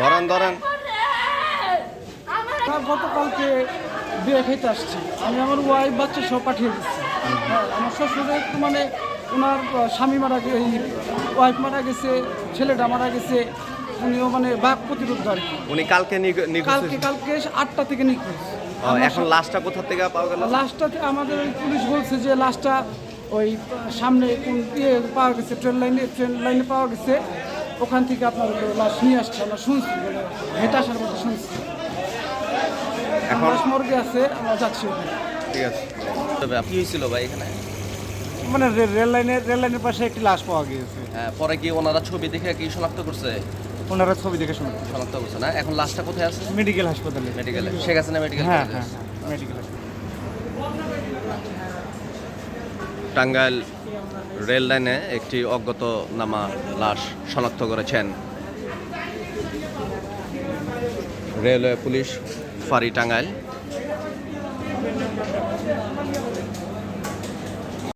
ধরেন ধরেন। তার গতকালকে বিয়ে খেতে আসছি। আমি আমার ওয়াইফ বাচ্চা সব পাঠিয়ে দিচ্ছি। হ্যাঁ, আমার শ্বশুরে একটু মানে ওনার স্বামী মারা গে এই ওয়াইফ মারা গেছে ছেলেটা মারা গেছে উনিও মানে বাঘ প্রতিরোধ আর কি। উনি কালকে কালকে কালকে আটটা থেকে নিখোঁজ। এখন লাস্টটা কোথা থেকে পাওয়া গেল? লাস্টটাতে আমাদের ওই পুলিশ বলছে যে লাস্টটা ওই সামনে কোন ইয়ে পাওয়া গেছে ট্রেন লাইনে ট্রেন লাইনে পাওয়া গেছে। ওখান থেকে আপনার লাশ নিয়ে আসছে আমরা শুনছি হেঁটে আসার মধ্যে শুনছি। এখন মর্গে আছে আমরা যাচ্ছি ওখানে। ঠিক আছে। তবে কি হয়েছিল ভাই এখানে? মানে রেল লাইনের রেল লাইনের পাশে একটি লাশ পাওয়া গিয়েছে। হ্যাঁ, পরে কি ওনারা ছবি দেখে কি শনাক্ত করছে? ওনারা ছবি দেখে শুনে শনাক্ত করছে না? এখন লাশটা কোথায় আছে? মেডিকেল হাসপাতালে। মেডিকেলে। শেখ হাসিনা মেডিকেল হ্যাঁ হ্যাঁ হ্যাঁ মেডিকেল হাসপাতালে। টাঙ্গাইল রেল লাইনে একটি অজ্ঞাতনামা লাশ শনাক্ত করেছেন। রেলওয়ে পুলিশ ফাঁড়ি টাঙ্গাইল।